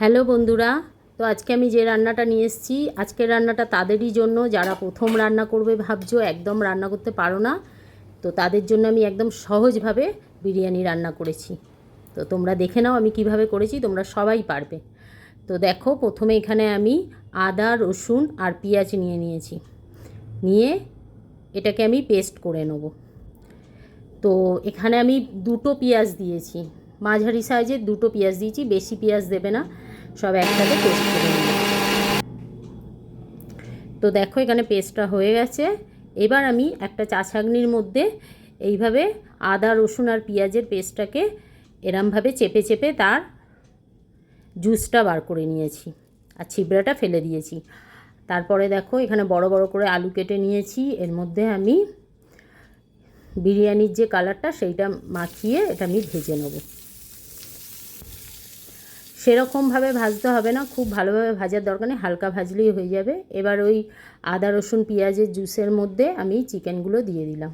Hello বন্ধুরা, তো আজকে আমি যে রান্নাটা নিয়ে এসেছি, আজকের রান্নাটা তাদেরই জন্য, যারা প্রথম রান্না করবে ভাবছ একদম রান্না করতে পারো না, তো তাদের জন্য আমি একদম সহজভাবে বিরিয়ানি রান্না করেছি। তো তোমরা দেখে নাও আমি কীভাবে করেছি, তোমরা সবাই পারবে। তো দেখো, প্রথমে এখানে আমি আদা, রসুন আর পেঁয়াজ নিয়ে নিয়েছি। নিয়ে এটাকে আমি পেস্ট করে নেব। তো এখানে আমি দুটো পেঁয়াজ দিয়েছি। মাঝারি সাইজের দুটো পেঁয়াজ দিয়েছি, বেশি পেঁয়াজ দেবে না। সব একসাথে পেস্ট করে নেব তো দেখো এখানে পেস্টটা হয়ে গেছে। এবার আমি একটা চা ছাগনির মধ্যে এইভাবে আদা, রসুন আর পেঁয়াজের পেস্টটাকে এরমভাবে চেপে চেপে তার জুসটা বার করে নিয়েছি আর ছিবড়াটা ফেলে দিয়েছি। তারপরে দেখো এখানে বড় বড় করে আলু কেটে নিয়েছি। এর মধ্যে আমি বিরিয়ানির যে কালারটা সেইটা মাখিয়ে এটা আমি ভেজে নেব। সেরকমভাবে ভাজতে হবে না, খুব ভালোভাবে ভাজার দরকার নেই, হালকা ভাজলেই হয়ে যাবে। এবার ওই আদা, রসুন, পেঁয়াজের জুসের মধ্যে আমি চিকেনগুলো দিয়ে দিলাম।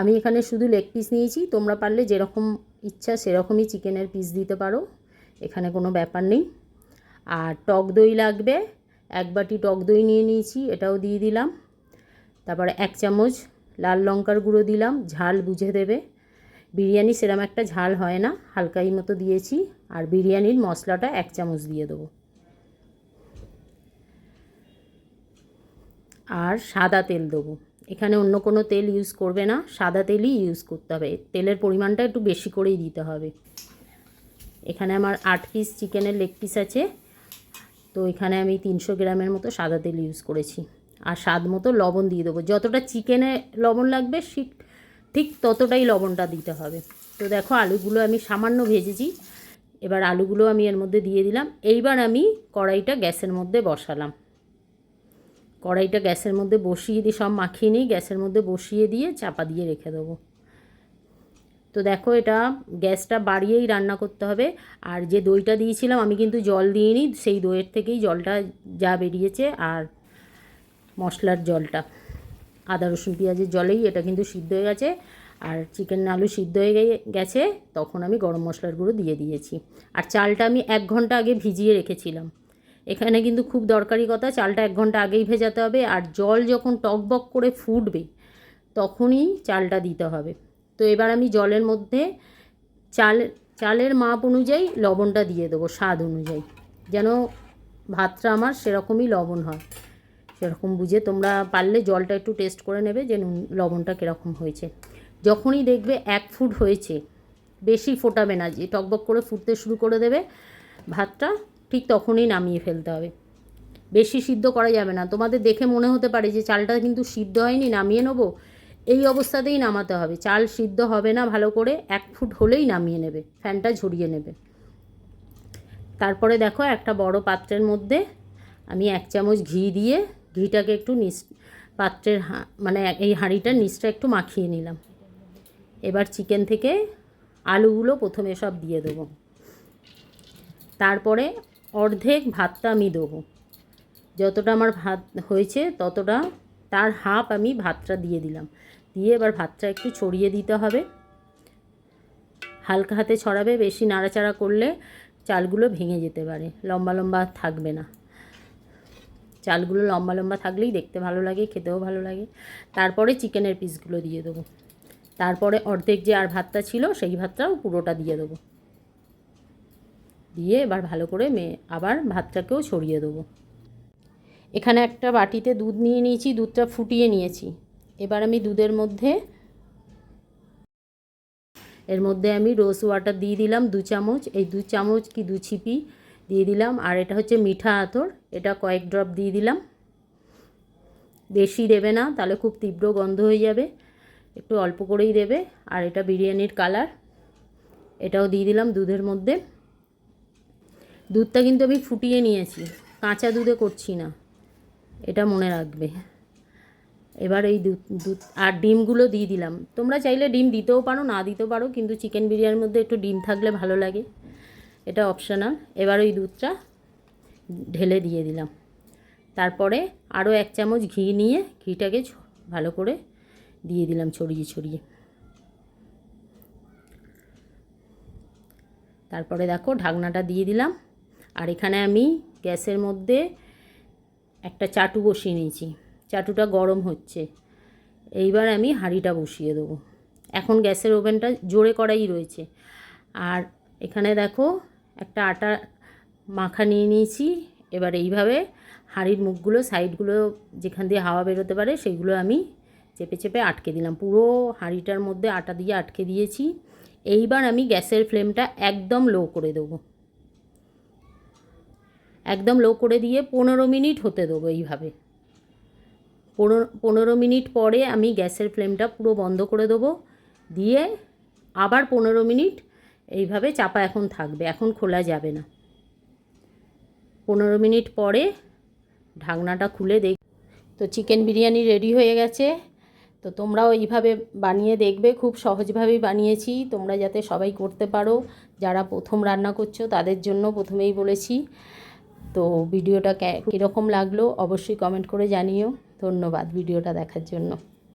আমি এখানে শুধু লেগ পিস নিয়েছি, তোমরা পারলে যেরকম ইচ্ছা সেরকমই চিকেনের পিস দিতে পারো, এখানে কোনো ব্যাপার নেই। আর টক দই লাগবে, এক বাটি টক দই নিয়ে নিয়েছি, এটাও দিয়ে দিলাম। তারপরে এক চামচ লাল লঙ্কার গুঁড়ো দিলাম, ঝাল বুঝে দেবে। বিরিয়ানি সেরম একটা ঝাল হয় না, হালকাই মতো দিয়েছি, আর বিরিয়ানির মশলাটা এক চামচ দিয়ে দেবো। আর সাদা তেল দেবো। এখানে অন্য কোনো তেল ইউজ করবে না, সাদা তেলই ইউজ করতে হবে। তেলের পরিমাণটা একটু বেশি করেই দিতে হবে। এখানে আমার আট পিস চিকেনের লেগ পিস আছে, তো এখানে আমি তিনশো গ্রামের মতো সাদা তেল ইউজ করেছি। আর স্বাদ মতো লবণ দিয়ে দেবো। যতটা চিকেনে লবণ লাগবে, ঠিক ঠিক ততটাই লবণটা দিতে হবে। তো দেখো আলুগুলো আমি সামান্য ভেজেছি। এবার আলুগুলো আমি এর মধ্যে দিয়ে দিলাম। এইবার আমি কড়াইটা গ্যাসের মধ্যে বসালাম। কড়াইটা গ্যাসের মধ্যে বসিয়ে দিয়ে, সব মাখিয়ে নিই গ্যাসের মধ্যে বসিয়ে দিয়ে চাপা দিয়ে রেখে দেবো। তো দেখো এটা গ্যাসটা বাড়িয়েই রান্না করতে হবে। আর যে দইটা দিয়েছিলাম, আমি কিন্তু জল দিইনি, সেই দইয়ের থেকেই জলটা যা বেরিয়েছে আর মশলার জলটা। আদা, রসুন, পেঁয়াজের জলেই এটা কিন্তু সিদ্ধ হয়ে গেছে। আর চিকেন আলু সিদ্ধ হয়ে গেছে, তখন আমি গরম মশলার গুঁড়ো দিয়ে দিয়েছি। আর চালটা আমি এক ঘণ্টা আগে ভিজিয়ে রেখেছিলাম। এখানে কিন্তু খুব দরকারি কথা, চালটা এক ঘণ্টা আগেই ভেজাতে হবে। আর জল যখন টকবক করে ফুটবে, তখনই চালটা দিতে হবে। তো এবার আমি জলের মধ্যে চাল, চালের মাপ অনুযায়ী লবণটা দিয়ে দেবো, স্বাদ অনুযায়ী। যেন ভাতটা আমার সেরকমই লবণ হয়। সেরকম বুঝে তোমরা পারলে জলটা একটু টেস্ট করে নেবে যে নুন, লবণটা কীরকম হয়েছে। যখনই দেখবে এক ফুট হয়েছে, বেশি ফোটাবে না, যে টকবক করে ফুটতে শুরু করে দেবে, ভাতটা ঠিক তখনই নামিয়ে ফেলতে হবে। বেশি সিদ্ধ করা যাবে না। তোমাদের দেখে মনে হতে পারে যে চালটা কিন্তু সিদ্ধ হয়নি, নামিয়ে নেব। এই অবস্থাতেই নামাতে হবে। চাল সিদ্ধ হবে না ভালো করে, এক ফুট হলেই নামিয়ে নেবে, ফ্যানটা ঝরিয়ে নেবে। তারপরে দেখো একটা বড় পাত্রের মধ্যে আমি এক চামচ ঘি দিয়ে ঘিটাকে একটু নিচ পাত্রের মানে এই হাঁড়িটার নিচটা একটু মাখিয়ে নিলাম। এবার চিকেন থেকে আলুগুলো প্রথমে সব দিয়ে দেবো। তারপরে অর্ধেক ভাতটা আমি দেবো। যতটা আমার ভাত হয়েছে ততটা তার হাফ আমি ভাতটা দিয়ে দিলাম। দিয়ে এবার ভাতটা একটু ছড়িয়ে দিতে হবে। হালকা হাতে ছড়াবে, বেশি নাড়াচাড়া করলে চালগুলো ভেঙে যেতে পারে, লম্বা লম্বা থাকবে না। চালগুলো লম্বা লম্বা থাকলেই দেখতে ভালো লাগে, খেতেও ভালো লাগে। তারপরে চিকেনের পিসগুলো দিয়ে দেবো। তারপরে অর্ধেক যে আর ভাতটা ছিল, সেই ভাতটাও পুরোটা দিয়ে দেবো। দিয়ে এবার ভালো করে মেয়ে আবার ভাতটাকেও ছড়িয়ে দেবো। এখানে একটা বাটিতে দুধ নিয়ে নিয়েছি, দুধটা ফুটিয়ে নিয়েছি। এবার আমি দুধের মধ্যে, এর মধ্যে আমি রোজ ওয়াটার দিয়ে দিলাম দু চামচ। এই দু চামচ কি দু ছিপি দিয়ে দিলাম। আর এটা হচ্ছে মিঠা আতর। এটা কয়েক ড্রপ দিয়ে দিলাম। বেশি দেবে না, তাহলে খুব তীব্র গন্ধ হয়ে যাবে। একটু অল্প করেই দেবে। আর এটা বিরিয়ানির কালার। এটাও দিয়ে দিলাম দুধের মধ্যে। দুধটা কিন্তু আমি ফুটিয়ে নিয়েছি। কাঁচা দুধে করছি না। এটা মনে রাখবে। এবার এই দুধ দুধ আর ডিমগুলো দিয়ে দিলাম। তোমরা চাইলে ডিম দিতেও পারো, না দিতেও পারো, কিন্তু চিকেন বিরিয়ানির মধ্যে একটু ডিম থাকলে ভালো লাগে। এটা অপশনাল এবার ওই দুধটা ঢেলে দিয়ে দিলাম। তারপরে আরও এক চামচ ঘি নিয়ে ঘিটাকে ভালো করে দিয়ে দিলাম ছড়িয়ে ছড়িয়ে। তারপরে দেখো ঢাকনাটা দিয়ে দিলাম। আর এখানে আমি গ্যাসের মধ্যে একটা চাটু বসিয়ে নিয়েছি। চাটুটা গরম হচ্ছে। এইবার আমি হাঁড়িটা বসিয়ে দেবো। এখন গ্যাসের ওভেনটা জোরে করাই রয়েছে। আর এখানে দেখো একটা আটা মাখা নিয়ে নিয়েছি। এবার এইভাবে হাঁড়ির মুখগুলো, সাইডগুলো যেখান দিয়ে হাওয়া বেরোতে পারে, সেগুলো আমি চেপে চেপে আটকে দিলাম। পুরো হাঁড়িটার মধ্যে আটা দিয়ে আটকে দিয়েছি। এইবার আমি গ্যাসের ফ্লেমটা একদম লো করে দেবো। একদম লো করে দিয়ে পনেরো মিনিট হতে দেবো এইভাবে। পনেরো পনেরো মিনিট পরে আমি গ্যাসের ফ্লেমটা পুরো বন্ধ করে দেবো। দিয়ে আবার পনেরো মিনিট এইভাবে চাপা এখন থাকবে, এখন খোলা যাবে না। পনেরো মিনিট পরে ঢাকনাটা খুলে দেখ, তো চিকেন বিরিয়ানি রেডি হয়ে গেছে। তো তোমরাও এইভাবে বানিয়ে দেখবে, খুব সহজভাবেই বানিয়েছি। তোমরা যাতে সবাই করতে পারো, যারা প্রথম রান্না করছ তাদের জন্য প্রথমেই বলেছি। তো ভিডিওটা কীরকম লাগল অবশ্যই কমেন্ট করে জানিও। ধন্যবাদ ভিডিওটা দেখার জন্য।